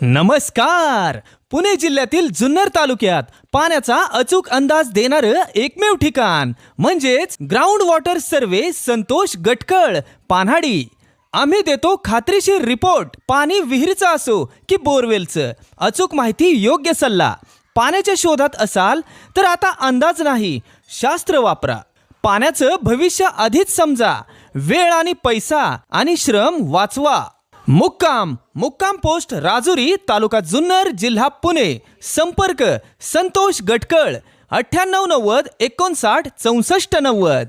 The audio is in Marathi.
नमस्कार! पुणे जिल्ह्यातील जुन्नर तालुक्यात पाण्याचा अचूक अंदाज देणारं एकमेव ठिकाण म्हणजेच ground water survey Santosh Gatkal Panhadi. आम्ही देतो खात्रीशीर रिपोर्ट पाणी विहिरीचं असो की बोरवेलचं. अचूक माहिती योग्य सल्ला. पाण्याच्या शोधात असाल तर आता अंदाज नाही शास्त्र वापरा. पाण्याचं भविष्य आधीच समजा. वेळ आणि पैसा आणि श्रम वाचवा. मुक्काम. मुक्काम पोस्ट राजुरी तालुका जुन्नर जिल्हा पुणे. संपर्क संतोष गटकळ अठ्ठ्याण्णव नव्वद एकोणसाठ चौसष्ट नव्वद.